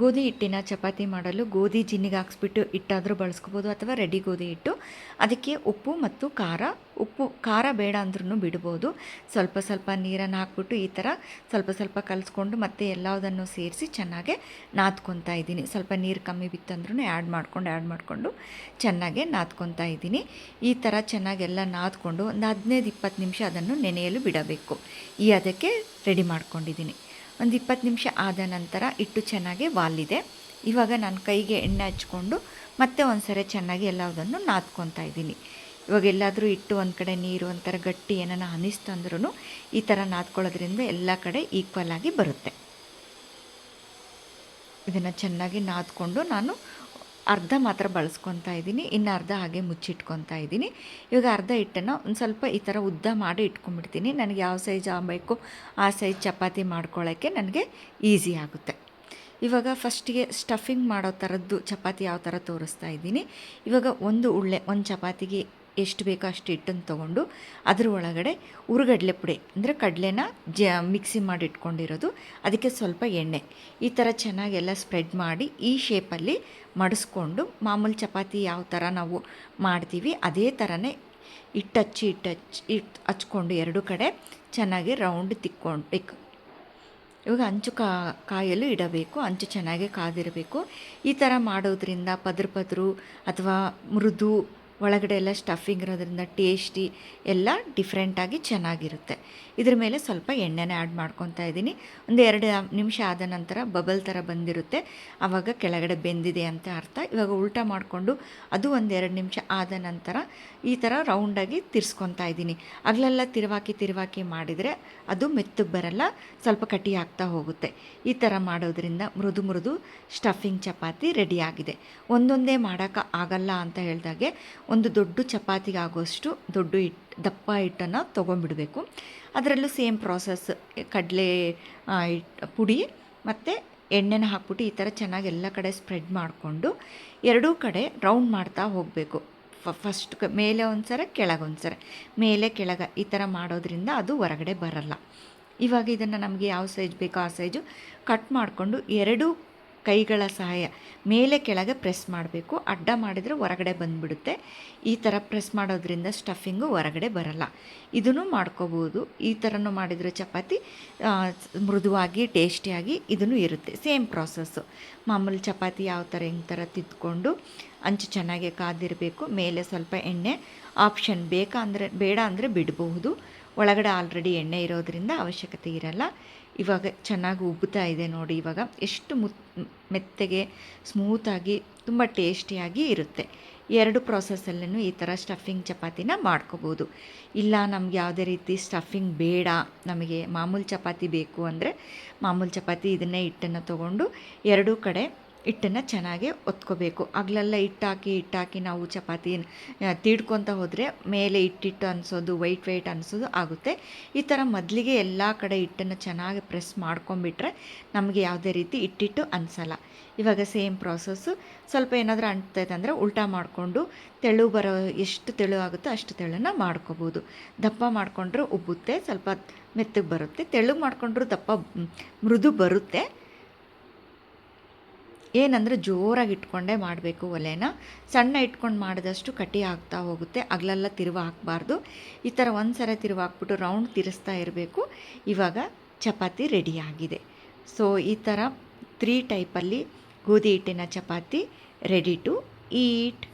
ಗೋಧಿ ಹಿಟ್ಟಿನ ಚಪಾತಿ ಮಾಡಲು ಗೋಧಿ ಜಿನ್ನಿಗೆ ಹಾಕ್ಸ್ಬಿಟ್ಟು ಹಿಟ್ಟಾದರೂ ಬಳಸ್ಕೋಬೋದು ಅಥವಾ ರೆಡಿ ಗೋಧಿ ಹಿಟ್ಟು. ಅದಕ್ಕೆ ಉಪ್ಪು ಮತ್ತು ಖಾರ. ಉಪ್ಪು, ಖಾರ ಬೇಡ ಅಂದ್ರೂ ಬಿಡ್ಬೋದು. ಸ್ವಲ್ಪ ಸ್ವಲ್ಪ ನೀರನ್ನು ಹಾಕ್ಬಿಟ್ಟು ಈ ಥರ ಸ್ವಲ್ಪ ಸ್ವಲ್ಪ ಕಲಿಸ್ಕೊಂಡು ಮತ್ತೆ ಎಲ್ಲದನ್ನು ಸೇರಿಸಿ ಚೆನ್ನಾಗೆ ನಾದ್ಕೊತಾ ಇದ್ದೀನಿ. ಸ್ವಲ್ಪ ನೀರು ಕಮ್ಮಿ ಬಿತ್ತಂದ್ರೂ ಆ್ಯಡ್ ಮಾಡ್ಕೊಂಡು, ಆ್ಯಡ್ ಮಾಡಿಕೊಂಡು ಚೆನ್ನಾಗೆ ನಾದ್ಕೊತಾ ಇದ್ದೀನಿ. ಈ ಥರ ಚೆನ್ನಾಗೆಲ್ಲ ನಾದ್ಕೊಂಡು ಒಂದು ಹದಿನೈದು ಇಪ್ಪತ್ತು ನಿಮಿಷ ಅದನ್ನು ನೆನೆಯಲು ಬಿಡಬೇಕು. ಈ ಅದಕ್ಕೆ ರೆಡಿ ಮಾಡ್ಕೊಂಡಿದ್ದೀನಿ. ಒಂದು ಇಪ್ಪತ್ತು ನಿಮಿಷ ಆದ ನಂತರ ಹಿಟ್ಟು ಚೆನ್ನಾಗಿ ವಾಲಿದೆ. ಇವಾಗ ನಾನು ಕೈಗೆ ಎಣ್ಣೆ ಹಚ್ಕೊಂಡು ಮತ್ತೆ ಒಂದು ಸರಿ ಚೆನ್ನಾಗಿ ಎಲ್ಲದನ್ನು ನಾದ್ಕೊತಾ ಇದ್ದೀನಿ. ಇವಾಗ ಎಲ್ಲಾದರೂ ಇಟ್ಟು ಒಂದು ಕಡೆ, ನೀರು ಒಂಥರ ಗಟ್ಟಿ ಏನಾನ ಅನಿಸ್ತು ಅಂದ್ರೂ ಈ ಥರ ನಾದ್ಕೊಳ್ಳೋದ್ರಿಂದ ಎಲ್ಲ ಕಡೆ ಈಕ್ವಲ್ ಆಗಿ ಬರುತ್ತೆ. ಇದನ್ನು ಚೆನ್ನಾಗಿ ನಾದ್ಕೊಂಡು ನಾನು ಅರ್ಧ ಮಾತ್ರ ಬಳಸ್ಕೊತಾ ಇದ್ದೀನಿ, ಇನ್ನು ಅರ್ಧ ಹಾಗೆ ಮುಚ್ಚಿಟ್ಕೊತಾ ಇದ್ದೀನಿ. ಇವಾಗ ಅರ್ಧ ಹಿಟ್ಟನ್ನು ಒಂದು ಸ್ವಲ್ಪ ಈ ಥರ ಉದ್ದ ಮಾಡಿ ಇಟ್ಕೊಂಡ್ಬಿಡ್ತೀನಿ. ನನಗೆ ಯಾವ ಸೈಜ್ ಆಗಬೇಕು ಆ ಸೈಜ್ ಚಪಾತಿ ಮಾಡ್ಕೊಳ್ಳೋಕ್ಕೆ ನನಗೆ ಈಸಿ ಆಗುತ್ತೆ. ಇವಾಗ ಫಸ್ಟಿಗೆ ಸ್ಟಫಿಂಗ್ ಮಾಡೋ ಥರದ್ದು, ಚಪಾತಿ ಯಾವ ಥರ ತೋರಿಸ್ತಾ ಇದ್ದೀನಿ. ಇವಾಗ ಒಂದು ಉಳ್ಳೆ, ಒಂದು ಚಪಾತಿಗೆ ಎಷ್ಟು ಬೇಕೋ ಅಷ್ಟು ಹಿಟ್ಟನ್ನು ತೊಗೊಂಡು ಅದರ ಒಳಗಡೆ ಉರುಗಡಲೆ ಪುಡಿ, ಅಂದರೆ ಕಡಲೆನ ಜ ಮಿಕ್ಸಿ ಮಾಡಿ ಇಟ್ಕೊಂಡಿರೋದು. ಅದಕ್ಕೆ ಸ್ವಲ್ಪ ಎಣ್ಣೆ. ಈ ಥರ ಚೆನ್ನಾಗೆಲ್ಲ ಸ್ಪ್ರೆಡ್ ಮಾಡಿ ಈ ಶೇಪಲ್ಲಿ ಮಡಿಸ್ಕೊಂಡು ಮಾಮೂಲಿ ಚಪಾತಿ ಯಾವ ಥರ ನಾವು ಮಾಡ್ತೀವಿ, ಅದೇ ಥರನೇ ಹಿಟ್ಟಚ್ಚಿ ಹಿಟ್ಟಚ್ಚಿ ಹಿಟ್ಟು ಹಚ್ಕೊಂಡು ಎರಡು ಕಡೆ ಚೆನ್ನಾಗಿ ರೌಂಡ್ ತಿಕ್ಕೊಂಡು, ತಿಕ್. ಇವಾಗ ಅಂಚು ಕಾ, ಕಾಯಲು ಇಡಬೇಕು, ಅಂಚು ಚೆನ್ನಾಗಿ ಕಾದಿರಬೇಕು. ಈ ಥರ ಮಾಡೋದ್ರಿಂದ ಪದ್ರ ಪದರು ಅಥವಾ ಮೃದು ಒಳಗಡೆ ಎಲ್ಲ ಸ್ಟಫಿಂಗ್ ಇರೋದ್ರಿಂದ ಟೇಸ್ಟಿ ಎಲ್ಲ ಡಿಫ್ರೆಂಟಾಗಿ ಚೆನ್ನಾಗಿರುತ್ತೆ. ಇದ್ರ ಮೇಲೆ ಸ್ವಲ್ಪ ಎಣ್ಣೆನ ಆ್ಯಡ್ ಮಾಡ್ಕೊತಾ ಇದ್ದೀನಿ. ಒಂದು ಎರಡು ನಿಮಿಷ ಆದ ನಂತರ ಬಬಲ್ ಥರ ಬಂದಿರುತ್ತೆ. ಆವಾಗ ಕೆಳಗಡೆ ಬೆಂದಿದೆ ಅಂತ ಅರ್ಥ. ಇವಾಗ ಉಲ್ಟ ಮಾಡಿಕೊಂಡು ಅದು ಒಂದು ಎರಡು ನಿಮಿಷ ಆದ ನಂತರ ಈ ಥರ ರೌಂಡಾಗಿ ತಿರ್ಸ್ಕೊತಾ ಇದ್ದೀನಿ. ಅಗಲೆಲ್ಲ ತಿರುವಾಕಿ ತಿರುವಾಕಿ ಮಾಡಿದರೆ ಅದು ಮೆತ್ತಗೆ ಬರಲ್ಲ, ಸ್ವಲ್ಪ ಕಟಿ ಆಗ್ತಾ ಹೋಗುತ್ತೆ. ಈ ಥರ ಮಾಡೋದ್ರಿಂದ ಮೃದು ಮೃದು ಸ್ಟಫಿಂಗ್ ಚಪಾತಿ ರೆಡಿಯಾಗಿದೆ ಒಂದೊಂದೇ ಮಾಡೋಕ್ಕೆ ಆಗಲ್ಲ ಅಂತ ಹೇಳಿದಾಗೆ ಒಂದು ದೊಡ್ಡ ಚಪಾತಿಗೆ ಆಗೋಷ್ಟು ದೊಡ್ಡ ಹಿಟ್ಟು ದಪ್ಪ ಹಿಟ್ಟನ್ನು ತೊಗೊಂಡ್ಬಿಡಬೇಕು. ಅದರಲ್ಲೂ ಸೇಮ್ ಪ್ರಾಸೆಸ್ ಕಡಲೆ ಪುಡಿ ಮತ್ತು ಎಣ್ಣೆನ ಹಾಕ್ಬಿಟ್ಟು ಈ ಥರ ಚೆನ್ನಾಗಿ ಎಲ್ಲ ಕಡೆ ಸ್ಪ್ರೆಡ್ ಮಾಡಿಕೊಂಡು ಎರಡೂ ಕಡೆ ರೌಂಡ್ ಮಾಡ್ತಾ ಹೋಗಬೇಕು. ಫಸ್ಟ್ ಮೇಲೆ ಒಂದು ಸರ ಕೆಳಗೆ ಒಂದು ಸರ ಮೇಲೆ, ಕೆಳಗೆ ಈ ಥರ ಮಾಡೋದ್ರಿಂದ ಅದು ಹೊರಗಡೆ ಬರಲ್ಲ. ಇವಾಗ ಇದನ್ನು ನಮಗೆ ಯಾವ ಸೈಜ್ ಬೇಕೋ ಆ ಸೈಜು ಕಟ್ ಮಾಡಿಕೊಂಡು ಎರಡು ಕೈಗಳ ಸಹಾಯ. ಮೇಲೆ ಕೆಳಗೆ ಪ್ರೆಸ್ ಮಾಡಬೇಕು. ಅಡ್ಡ ಮಾಡಿದರೆ ಹೊರಗಡೆ ಬಂದುಬಿಡುತ್ತೆ. ಈ ಥರ ಪ್ರೆಸ್ ಮಾಡೋದ್ರಿಂದ ಸ್ಟಫಿಂಗು ಹೊರಗಡೆ ಬರಲ್ಲ. ಇದನ್ನು ಮಾಡ್ಕೋಬೋದು. ಈ ಥರನೂ ಮಾಡಿದರೆ ಚಪಾತಿ ಮೃದುವಾಗಿ ಟೇಸ್ಟಿಯಾಗಿ ಇದನ್ನು ಇರುತ್ತೆ. ಸೇಮ್ ಪ್ರಾಸೆಸ್ಸು ಮಾಮೂಲಿ ಚಪಾತಿ ಯಾವ ಥರ ಹಿಂಗೆ ಥರ ತಿದ್ಕೊಂಡು ಅಂಚು ಚೆನ್ನಾಗಿ ಕಾದಿರಬೇಕು. ಮೇಲೆ ಸ್ವಲ್ಪ ಎಣ್ಣೆ ಆಪ್ಷನ್ ಬೇಕಾ ಅಂದರೆ ಬೇಡ ಅಂದರೆ ಬಿಡಬಹುದು. ಒಳಗಡೆ ಆಲ್ರೆಡಿ ಎಣ್ಣೆ ಇರೋದರಿಂದ ಅವಶ್ಯಕತೆ ಇರಲ್ಲ. ಇವಾಗ ಚೆನ್ನಾಗಿ ಉಬ್ಬುತ್ತಾ ಇದೆ ನೋಡಿ ಇವಾಗ. ಎಷ್ಟು ಮುತ್ ಮೆತ್ತಗೆ ಸ್ಮೂತಾಗಿ ತುಂಬ ಟೇಸ್ಟಿಯಾಗಿ ಇರುತ್ತೆ. ಎರಡು ಪ್ರಾಸೆಸ್ಸಲ್ಲೂ ಈ ಥರ ಸ್ಟಫಿಂಗ್ ಚಪಾತಿನ ಮಾಡ್ಕೋಬೋದು. ಇಲ್ಲ ನಮ್ಗೆ ಯಾವುದೇ ರೀತಿ ಸ್ಟಫಿಂಗ್ ಬೇಡ. ನಮಗೆ ಮಾಮೂಲು ಚಪಾತಿ ಬೇಕು ಅಂದರೆ ಮಾಮೂಲು ಚಪಾತಿ ಇದನ್ನೇ ಹಿಟ್ಟನ್ನು ತೊಗೊಂಡು ಎರಡೂ ಕಡೆ ಹಿಟ್ಟನ್ನು ಚೆನ್ನಾಗಿ ಒತ್ಕೋಬೇಕು. ಆಗಲೆಲ್ಲ ಹಿಟ್ಟಾಕಿ ಹಿಟ್ಟಾಕಿ ನಾವು ಚಪಾತಿ ತೀಡ್ಕೊತ ಹೋದರೆ ಮೇಲೆ ಹಿಟ್ಟಿಟ್ಟು ಅನಿಸೋದು, ವೈಟ್ ವೈಟ್ ಅನಿಸೋದು ಆಗುತ್ತೆ. ಈ ಥರ ಮೊದಲಿಗೆ ಎಲ್ಲ ಕಡೆ ಹಿಟ್ಟನ್ನು ಚೆನ್ನಾಗಿ ಪ್ರೆಸ್ ಮಾಡ್ಕೊಂಬಿಟ್ರೆ ನಮಗೆ ಯಾವುದೇ ರೀತಿ ಹಿಟ್ಟಿಟ್ಟು ಅನಿಸಲ್ಲ. ಇವಾಗ ಸೇಮ್ ಪ್ರಾಸೆಸ್ಸು. ಸ್ವಲ್ಪ ಏನಾದರೂ ಅಂಟ್ತೈತೆ ಅಂದರೆ ಉಲ್ಟಾ ಮಾಡಿಕೊಂಡು ತೆಳು ಬರೋ ಎಷ್ಟು ತೆಳು ಆಗುತ್ತೋ ಅಷ್ಟು ತೆಳನ್ನು ಮಾಡ್ಕೋಬೋದು. ದಪ್ಪ ಮಾಡಿಕೊಂಡ್ರೆ ಉಬ್ಬುತ್ತೆ, ಸ್ವಲ್ಪ ಮೆತ್ತಗೆ ಬರುತ್ತೆ. ತೆಳು ಮಾಡಿಕೊಂಡ್ರೂ ದಪ್ಪ ಮೃದು ಬರುತ್ತೆ. ಏನಂದರೆ ಜೋರಾಗಿ ಇಟ್ಕೊಂಡೇ ಮಾಡಬೇಕು ಒಲೆನ. ಸಣ್ಣ ಇಟ್ಕೊಂಡು ಮಾಡಿದಷ್ಟು ಕಟಿ ಆಗ್ತಾ ಹೋಗುತ್ತೆ. ಅಗಲೆಲ್ಲ ತಿರುವು ಹಾಕಬಾರ್ದು. ಈ ಥರ ಒಂದು ಸಲ ತಿರುವು ಹಾಕ್ಬಿಟ್ಟು ರೌಂಡ್ ತಿರುಸ್ತಾ ಇರಬೇಕು. ಇವಾಗ ಚಪಾತಿ ರೆಡಿಯಾಗಿದೆ ಸೊ, ಈ ಥರ ತ್ರೀ ಟೈಪಲ್ಲಿ ಗೋಧಿ ಹಿಟ್ಟಿನ ಚಪಾತಿ ರೆಡಿ ಟು ಈಟ್.